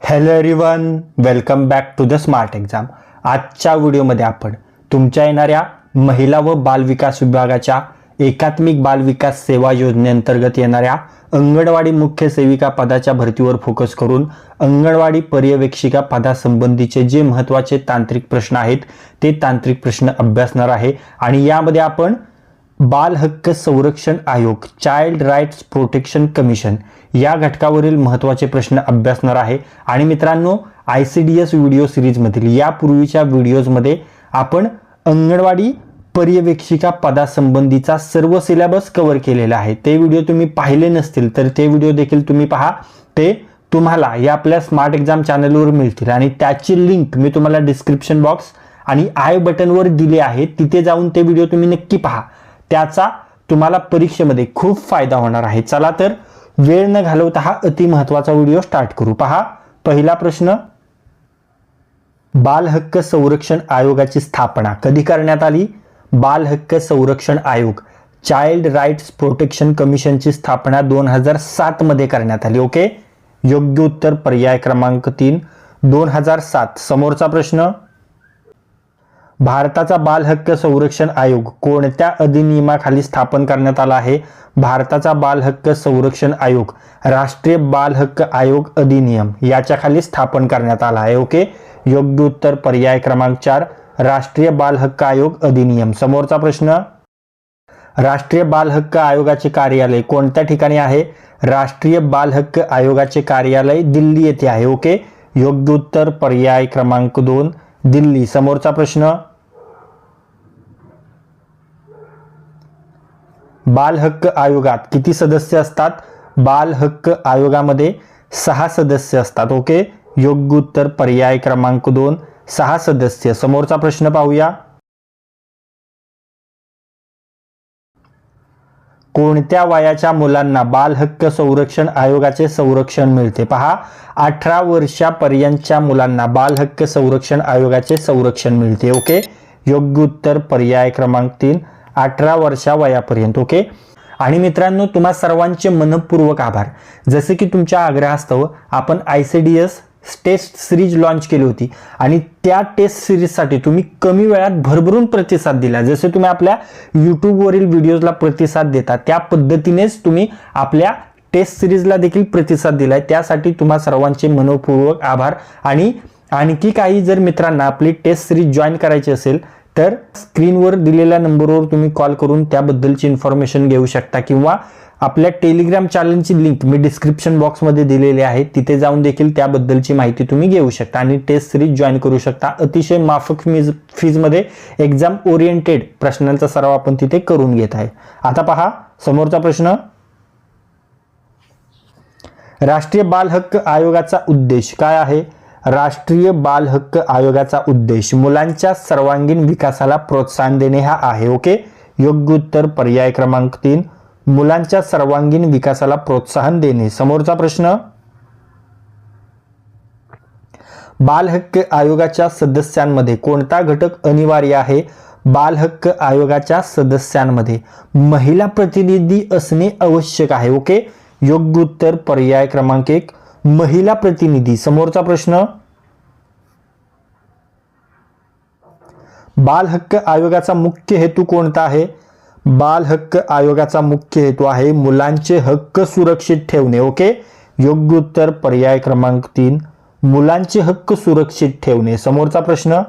Hello everyone welcome back to the smart exam आजच्या व्हिडिओमध्ये आपण तुमच्या येणाऱ्या महिला व बालविकास विभागाच्या एकात्मिक बालविकास सेवा योजनेअंतर्गत येणाऱ्या अंगणवाडी मुख्य सेविका पदाच्या भरतीवर फोकस करून अंगणवाडी पर्यवेक्षिका पदासंबंधीचे जे महत्त्वाचे तांत्रिक प्रश्न आहेत ते तांत्रिक प्रश्न अभ्यासणार आहे. आणि यामध्ये आपण बाल हक्क संरक्षण आयोग चाइल्ड राईट्स प्रोटेक्शन कमिशन या घटकावरील महत्त्वाचे प्रश्न अभ्यासणार आहे. आणि मित्रांनो I C D S video सिरीजमधील यापूर्वीच्या व्हिडिओजमध्ये आपण अंगणवाडी पर्यवेक्षिका पदासंबंधीचा सर्व सिलेबस कव्हर केलेला आहे. ते व्हिडिओ तुम्ही पाहिले नसतील तर ते व्हिडिओ देखील तुम्ही पहा. ते तुम्हाला या आपल्या स्मार्ट एक्झाम चॅनलवर मिळतील. आणि त्याची लिंक मी तुम्हाला डिस्क्रिप्शन बॉक्स आणि आय बटनवर दिले आहे. तिथे जाऊन ते व्हिडिओ तुम्ही नक्की पहा. त्याचा तुम्हाला परीक्षेमध्ये खूप फायदा होणार आहे. चला तर वेळ न घालवता हा अति महत्त्वाचा व्हिडिओ स्टार्ट करू. पहा पहिला प्रश्न बाल हक्क संरक्षण आयोगाची स्थापना कधी करण्यात आली? बाल हक्क संरक्षण आयोग चाइल्ड राईट्स प्रोटेक्शन कमिशनची स्थापना दोन हजार सात मध्ये करण्यात आली. ओके? योग्य उत्तर पर्याय क्रमांक तीन दोन हजार सात. समोरचा प्रश्न भारताचा बालहक्क संरक्षण आयोग कोणत्या अधिनियमाखाली स्थापन करण्यात आला आहे? भारताचा बालहक्क संरक्षण आयोग राष्ट्रीय बालहक्क आयोग अधिनियम याच्या खाली स्थापन करण्यात आला आहे ओके? योग्य उत्तर पर्याय क्रमांक चार राष्ट्रीय बालहक्क आयोग अधिनियम. समोरचा प्रश्न राष्ट्रीय बालहक्क आयोगाचे कार्यालय कोणत्या ठिकाणी आहे? राष्ट्रीय बालहक्क आयोगाचे कार्यालय दिल्ली येथे आहे ओके? योग्य उत्तर पर्याय क्रमांक दोन दिल्ली समोरचा प्रश्न. बाल हक्क आयोगात किती सदस्य असतात? बाल हक्क आयोगामध्ये सहा सदस्य असतात ओके? योग्य उत्तर पर्याय क्रमांक दोन सहा सदस्य. समोरचा प्रश्न पाहूया. कोणत्या वयाच्या मुलांना बाल हक्क संरक्षण आयोगाचे संरक्षण मिळते? पहा अठरा वर्षापर्यंतच्या मुलांना बाल हक्क संरक्षण आयोगाचे संरक्षण मिळते ओके? योग्य उत्तर पर्याय क्रमांक तीन अठरा वर्षा वयापर्यंत ओके? आणि मित्रांनो तुम्हा सर्वांचे मनपूर्वक आभार. जसे की तुमच्या आग्रहास्तव आपण I C D S test series launch केली होती. आणि त्या टेस्ट सिरीजसाठी तुम्ही कमी वेळात भरभरून प्रतिसाद दिला. जसे तुम्ही आपल्या यूट्यूबवरील व्हिडिओजला प्रतिसाद देता त्या पद्धतीनेच तुम्ही आपल्या टेस्ट सिरीजला देखील प्रतिसाद दिलाय. त्यासाठी तुम्हा सर्वांचे मनपूर्वक आभार. आणि आणखी काही जर मित्रांना आपली टेस्ट सिरीज जॉईन करायची असेल तर स्क्रीनवर दिलेल्या नंबरवर तुम्ही कॉल करून त्याबद्दलची इन्फॉर्मेशन घेऊ शकता. किंवा आपल्या टेलिग्राम चॅनलची लिंक मी डिस्क्रिप्शन बॉक्समध्ये दिलेली आहे. तिथे जाऊन देखील त्याबद्दलची माहिती तुम्ही घेऊ शकता आणि टेस्ट सिरीज जॉईन करू शकता. अतिशय माफक फीज फीजमध्ये एक्झाम ओरिएंटेड प्रश्नांचा सराव आपण तिथे करून घेत आहे. आता पहा समोरचा प्रश्न. राष्ट्रीय बाल हक्क आयोगाचा उद्देश काय आहे? राष्ट्रीय बाल हक्क आयोगाचा उद्देश मुलांच्या सर्वांगीण विकासाला प्रोत्साहन देणे हा आहे ओके? योग्य उत्तर पर्याय क्रमांक तीन. मुलांच्या सर्वांगीण विकासाला प्रोत्साहन देणे. समोरचा प्रश्न? बालहक्क आयोगाच्या सदस्यांमध्ये कोणता घटक अनिवार्य आहे? बालहक्क आयोगाच्या सदस्यांमध्ये महिला प्रतिनिधी असणे आवश्यक आहे. ओके? योग्य उत्तर पर्याय क्रमांक एक. महिला प्रतिनिधी. समोरचा प्रश्न? बाल हक्क आयोगाचा मुख्य हेतू कोणता आहे? बाल हक्क आयोगाचा मुख्य हेतू आहे मुलांचे हक्क सुरक्षित ठेवणे ओके? योग्य उत्तर पर्याय क्रमांक तीन मुलांचे हक्क सुरक्षित ठेवणे. समोरचा प्रश्न.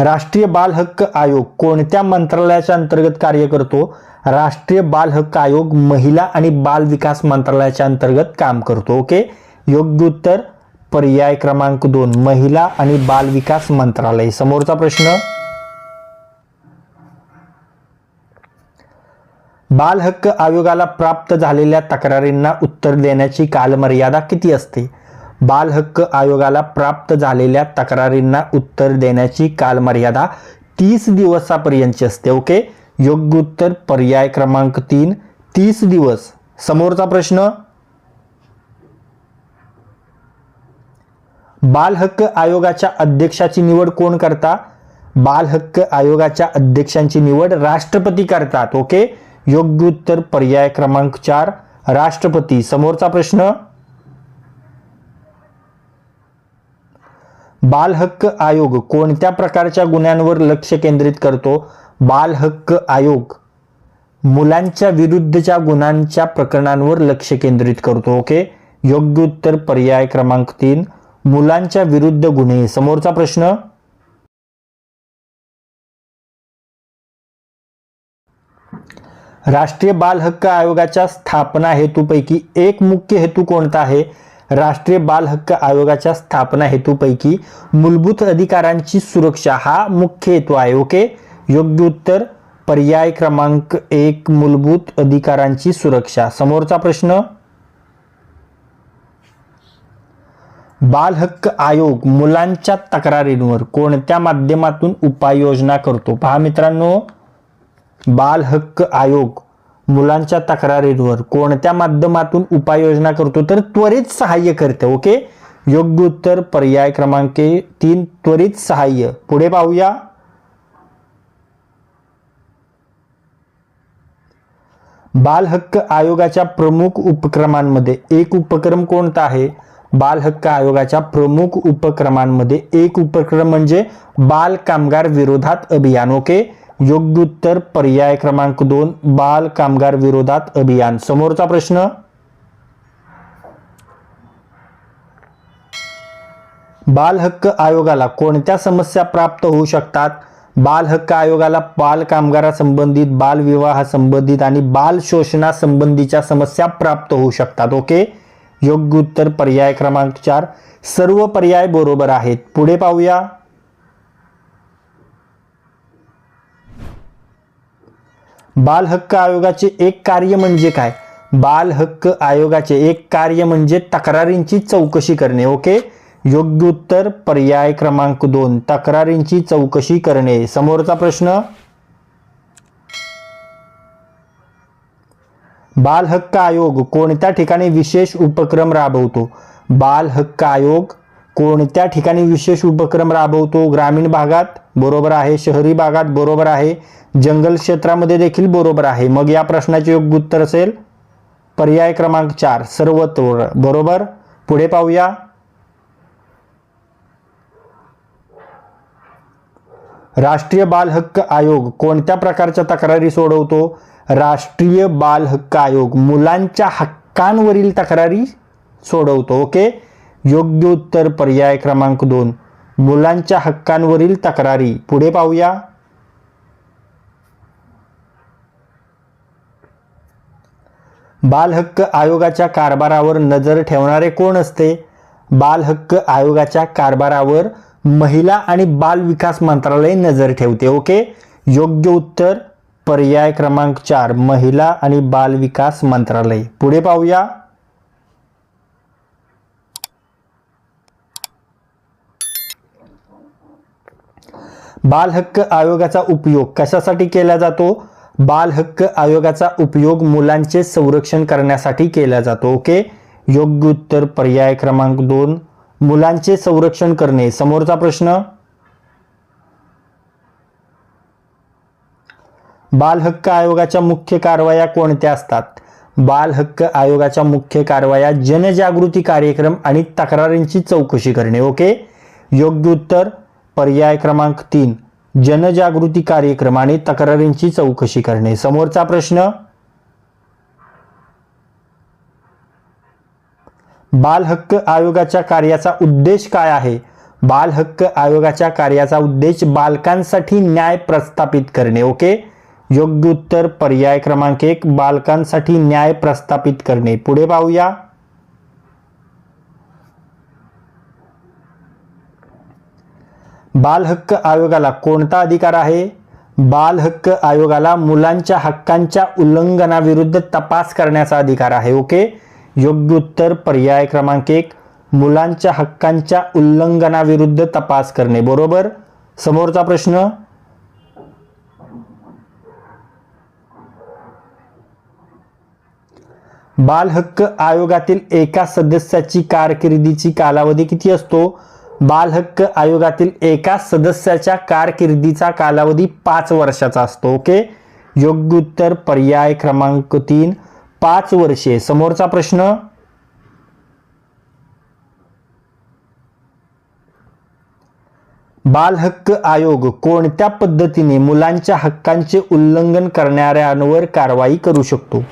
राष्ट्रीय बाल हक्क आयोग कोणत्या मंत्रालयाच्या अंतर्गत कार्य करतो? राष्ट्रीय बाल हक्क आयोग महिला आणि बाल विकास मंत्रालयाच्या अंतर्गत काम करतो ओके? योग्य उत्तर पर्याय क्रमांक दोन महिला आणि बाल विकास मंत्रालय. समोरचा प्रश्न. बाल हक्क आयोगाला प्राप्त झालेल्या तक्रारींना उत्तर देण्याची कालमर्यादा किती असते? बाल हक्क आयोगाला प्राप्त झालेल्या तक्रारींना उत्तर देण्याची कालमर्यादा तीस दिवसापर्यंतची असते. ओके? योग्य उत्तर पर्याय क्रमांक तीन तीस दिवस. समोरचा प्रश्न. बाल हक्क आयोगाच्या अध्यक्षाची निवड कोण करता? बाल हक्क आयोगाच्या अध्यक्षांची निवड राष्ट्रपती करतात ओके? योग्य उत्तर पर्याय क्रमांक चार. राष्ट्रपती समोरचा प्रश्न? बाल हक्क आयोग कोणत्या प्रकारच्या गुन्ह्यांवर लक्ष केंद्रित करतो? बाल हक्क आयोग मुलांच्या विरुद्धच्या गुन्ह्यांच्या प्रकरणांवर लक्ष केंद्रित करतो ओके? योग्य उत्तर पर्याय क्रमांक तीन. मुलांच्या विरुद्ध गुन्हे. समोरचा प्रश्न? राष्ट्रीय बाल हक्क आयोगाच्या स्थापना हेतूपैकी एक मुख्य हेतू कोणता आहे? राष्ट्रीय बाल हक्क आयोगाच्या स्थापना हेतूपैकी मूलभूत अधिकारांची सुरक्षा हा मुख्य हेतू आहे ओके? योग्य उत्तर पर्याय क्रमांक एक मूलभूत अधिकारांची सुरक्षा. समोरचा प्रश्न? बाल हक्क आयोग मुलांच्या तक्रारींवर कोणत्या माध्यमातून उपाययोजना करतो? पहा मित्रांनो बाल हक्क आयोग मुलांच्या तक्रारींवर कोणत्या माध्यमातून उपाययोजना करतो? तर त्वरित सहाय्य करते ओके? योग्य उत्तर पर्याय क्रमांक तीन त्वरित सहाय्य. पुढे पाहूया. बाल हक्क आयोगाच्या प्रमुख उपक्रमांमध्ये एक उपक्रम कोणता आहे? बाल हक्क आयोगाच्या प्रमुख उपक्रमांमध्ये एक उपक्रम म्हणजे बाल कामगार विरोधात अभियान ओके? योग्य उत्तर पर्याय क्रमांक दोन बाल कामगार विरोधात अभियान. समोरचा प्रश्न. बाल हक्क आयोगाला कोणत्या समस्या प्राप्त होऊ शकतात? बाल हक्क आयोगाला बाल कामगारासंबंधित बाल विवाह संबंधित आणि बाल शोषणा संबंधीच्या समस्या प्राप्त होऊ शकतात ओके? योग्य उत्तर पर्याय क्रमांक चार. सर्व पर्याय बरोबर आहेत. पुढे पाहूया. बाल हक्क आयोगाचे एक कार्य म्हणजे काय? बाल हक्क आयोगाचे एक कार्य म्हणजे तक्रारींची चौकशी करणे. ओके? योग्य उत्तर पर्याय क्रमांक दोन. तक्रारींची चौकशी करणे. समोरचा प्रश्न? बाल हक्क आयोग कोणत्या ठिकाणी विशेष उपक्रम राबवतो? बाल हक्क आयोग कोणत्या ठिकाणी विशेष उपक्रम राबवतो? ग्रामीण भागात बरोबर आहे शहरी भागात बरोबर आहे जंगल क्षेत्रामध्ये देखील बरोबर आहे. मग या प्रश्नाचे योग्य उत्तर असेल पर्याय क्रमांक चार सर्वत्र बरोबर. पुढे पाहूया. राष्ट्रीय बाल हक्क आयोग कोणत्या प्रकारच्या तक्रारी सोडवतो? राष्ट्रीय बाल हक्क आयोग मुलांच्या हक्कांवरील तक्रारी सोडवतो ओके? योग्य उत्तर पर्याय क्रमांक दोन. मुलांच्या हक्कांवरील तक्रारी. पुढे पाहूया. बाल हक्क आयोगाच्या कारभारावर नजर ठेवणारे कोण असते? बाल हक्क आयोगाच्या कारभारावर महिला आणि बाल विकास मंत्रालय नजर ठेवते ओके? योग्य उत्तर पर्याय क्रमांक चार महिला आणि बाल विकास मंत्रालय. पुढे पाहूया. बाल हक्क आयोगाचा उपयोग कशासाठी केला जातो? बाल हक्क आयोगाचा उपयोग मुलांचे संरक्षण करण्यासाठी केला जातो ओके? योग्य उत्तर पर्याय क्रमांक दोन मुलांचे संरक्षण करणे. समोरचा प्रश्न. बाल हक्क आयोगाच्या मुख्य कारवाया कोणत्या असतात? बाल हक्क आयोगाच्या मुख्य कारवाया जनजागृती कार्यक्रम आणि तक्रारींची चौकशी करणे. ओके? योग्य उत्तर पर्याय क्रमांक तीन. जनजागृती कार्यक्रम आणि तक्रारींची चौकशी करणे. समोरचा प्रश्न. बाल हक्क आयोगाच्या कार्याचा उद्देश काय आहे? बाल हक्क आयोगाच्या कार्याचा उद्देश बालकांसाठी न्याय प्रस्थापित करणे ओके? योग्य उत्तर पर्याय क्रमांक एक बालकांसाठी न्याय प्रस्थापित करणे. पुढे पाहूया. बाल हक्क आयोगाला कोणता अधिकार आहे? बाल हक्क आयोगाला मुलांच्या हक्कांच्या उल्लंघनाविरुद्ध तपास करण्याचा अधिकार आहे ओके? योग्य उत्तर पर्याय क्रमांक एक मुलांच्या हक्कांच्या उल्लंघनाविरुद्ध तपास करणे. बरोबर? समोरचा प्रश्न? बाल हक्क आयोगातील एका सदस्याची कारकिर्दीची कालावधी किती असतो? बाल हक्क आयोगातील एका सदस्याच्या कारकिर्दीचा कालावधी पाच वर्षाचा असतो. ओके? योग्य उत्तर पर्याय क्रमांक तीन पाच वर्षे. समोरचा प्रश्न? बाल हक्क आयोग कोणत्या पद्धतीने मुलांच्या हक्कांचे उल्लंघन करणाऱ्यांवर कारवाई करू शकतो?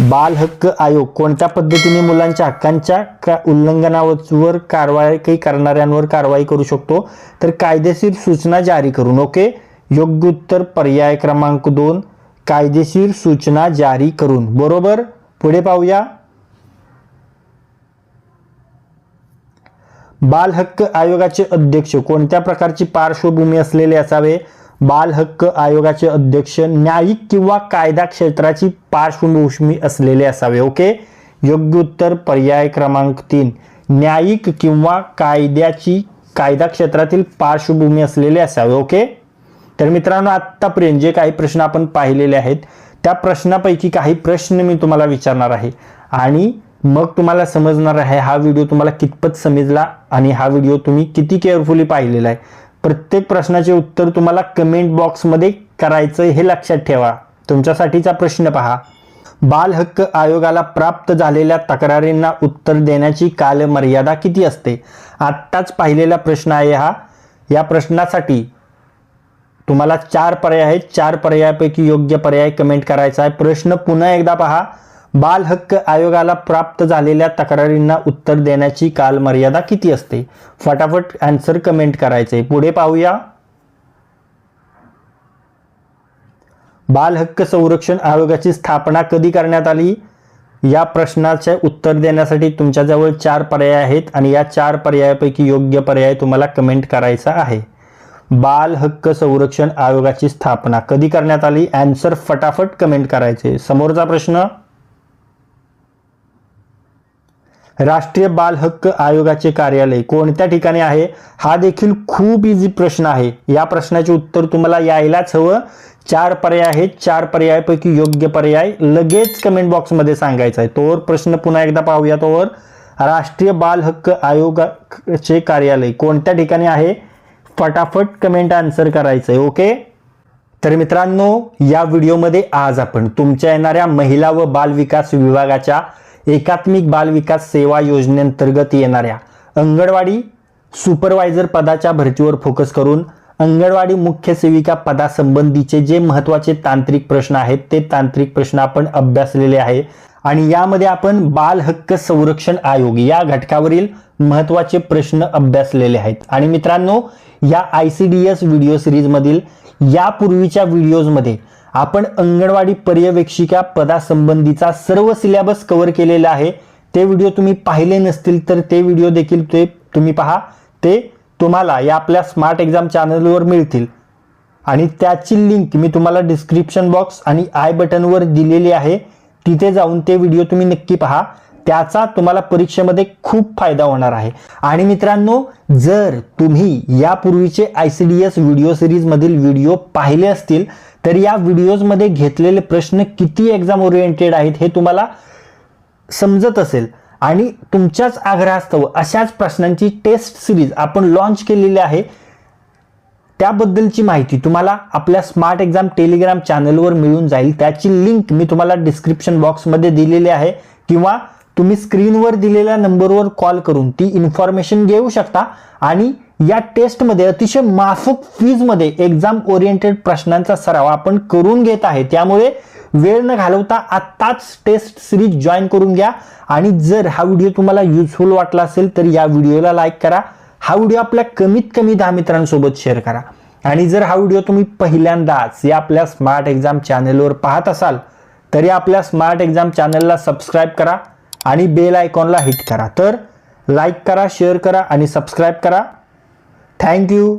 बाल हक्क आयोग कोणत्या पद्धतीने मुलांच्या हक्कांच्या का उल्लंघनावर कारवाई करणाऱ्यांवर कारवाई करू शकतो? तर कायदेशीर सूचना जारी करून ओके? योग्य उत्तर पर्याय क्रमांक दोन. कायदेशीर सूचना जारी करून. बरोबर? पुढे पाहूया. बाल हक्क आयोगाचे अध्यक्ष कोणत्या प्रकारची पार्श्वभूमी असलेले असावे? बाल हक्क आयोगाचे अध्यक्ष न्यायिक किंवा कायदा क्षेत्राची पार्श्वभूमी असलेले असावे ओके? योग्य उत्तर पर्याय क्रमांक तीन. न्यायिक किंवा कायद्याची कायदा क्षेत्रातील पार्श्वभूमी असलेले असावे ओके? तर मित्रांनो आत्तापर्यंत जे काही प्रश्न आपण पाहिलेले आहेत त्या प्रश्नापैकी काही प्रश्न मी तुम्हाला विचारणार आहे. आणि मग तुम्हाला समजणार आहे हा व्हिडिओ तुम्हाला कितपत समजला आणि हा व्हिडिओ तुम्ही किती केअरफुली पाहिलेला आहे. प्रत्येक प्रश्नाचे उत्तर तुम्हाला कमेंट बॉक्समध्ये करायचं हे लक्षात ठेवा. तुमच्यासाठीचा प्रश्न पहा. बाल हक्क आयोगाला प्राप्त झालेल्या तक्रारींना उत्तर देण्याची कालमर्यादा किती असते? आत्ताच पाहिलेला प्रश्न आहे हा. या प्रश्नासाठी तुम्हाला चार पर्याय आहेत. चार पर्यायापैकी योग्य पर्याय कमेंट करायचा आहे. प्रश्न पुन्हा एकदा पहा. बाल हक्क आयोगाला प्राप्त झालेल्या तक्रारींना उत्तर देण्याची कालमर्यादा किती असते? फटाफट आन्सर कमेंट करायचे पुढे पाहूया. बाल हक्क संरक्षण आयोगाची स्थापना कधी करण्यात आली? या प्रश्नाचे उत्तर देण्यासाठी तुमच्याजवळ चार पर्याय आहेत आणि या चार पर्यायापैकी योग्य पर्याय तुम्हाला कमेंट करायचा आहे. बाल हक्क संरक्षण आयोगाची स्थापना कधी करण्यात आली? अँसर फटाफट कमेंट करायचे. समोरचा प्रश्न? राष्ट्रीय बाल हक्क आयोगाचे कार्यालय कोणत्या ठिकाणी आहे? हा देखील खूप इझी प्रश्न आहे. या प्रश्नाचे उत्तर तुम्हाला यायलाच हवं. चार पर्याय आहेत. चार पर्यायापैकी योग्य पर्याय लगेच कमेंट बॉक्समध्ये सांगायचा आहे. तोवर प्रश्न पुन्हा एकदा पाहूया तोवर. राष्ट्रीय बाल हक्क आयोगाचे कार्यालय कोणत्या ठिकाणी आहे? फटाफट कमेंट आन्सर करायचं आहे ओके तर मित्रांनो या व्हिडिओमध्ये आज आपण तुमच्या येणाऱ्या महिला व बाल विकास विभागाच्या एकात्मिक बाल विकास सेवा योजनेअंतर्गत येणाऱ्या अंगणवाडी सुपरवायझर पदाच्या भरतीवर फोकस करून अंगणवाडी मुख्य सेविका पदासंबंधीचे जे महत्त्वाचे तांत्रिक प्रश्न आहेत ते तांत्रिक प्रश्न आपण अभ्यासलेले आहे. आणि यामध्ये आपण बाल हक्क संरक्षण आयोग या घटकावरील महत्त्वाचे प्रश्न अभ्यासलेले आहेत. आणि मित्रांनो या I C D S video सिरीजमधील यापूर्वीच्या व्हिडिओजमध्ये आपण अंगणवाडी पर्यवेक्षिका पदासंबंधीचा सर्व सिलेबस कव्हर केलेला आहे. ते व्हिडिओ तुम्ही पाहिले नसतील तर ते व्हिडिओ देखील ते तुम्ही पहा. ते तुम्हाला या आपल्या स्मार्ट एक्झाम चॅनलवर मिळतील. आणि त्याची लिंक मी तुम्हाला डिस्क्रिप्शन बॉक्स आणि आय बटनवर दिलेली आहे. तिथे जाऊन ते व्हिडिओ तुम्ही नक्की पहा. त्याचा तुम्हाला परीक्षेमध्ये खूप फायदा होणार आहे. आणि मित्रांनो जर तुम्ही यापूर्वीचे I C D S video सिरीजमधील video पाहिले असतील तर या व्हिडिओजमध्ये घेतलेले प्रश्न किती एक्झाम ओरिएंटेड आहेत हे तुम्हाला समजत असेल. आणि तुमच्याच आग्रहास्तव अशाच प्रश्नांची टेस्ट सिरीज आपण लॉन्च केलेली आहे. त्याबद्दलची माहिती तुम्हाला आपल्या स्मार्ट एक्झाम टेलिग्राम चॅनलवर मिळून जाईल. त्याची लिंक मी तुम्हाला डिस्क्रिप्शन बॉक्समध्ये दिलेली आहे. किंवा तुम्ही स्क्रीनवर दिलेल्या नंबरवर कॉल करून ती इन्फॉर्मेशन घेऊ शकता. आणि या टेस्टमध्ये अतिशय माफूक फीजमध्ये एक्झाम ओरिएंटेड प्रश्नांचा सराव आपण करून घेत आहे. त्यामुळे वेळ न घालवता आत्ताच टेस्ट सिरीज जॉईन करून घ्या. आणि जर हा व्हिडिओ तुम्हाला युजफुल वाटला असेल तर या व्हिडिओला लाईक करा. हा व्हिडिओ आपल्या कमीत कमी दहा मित्रांसोबत शेअर करा. आणि जर हा व्हिडिओ तुम्ही पहिल्यांदाच या आपल्या स्मार्ट एक्झाम चॅनेलवर पाहत असाल तरी आपल्या स्मार्ट एक्झाम चॅनलला सबस्क्राईब करा. आणि बेल आयकॉनला हिट करा. तर लाईक करा शेअर करा आणि सबस्क्राईब करा. थँक्यू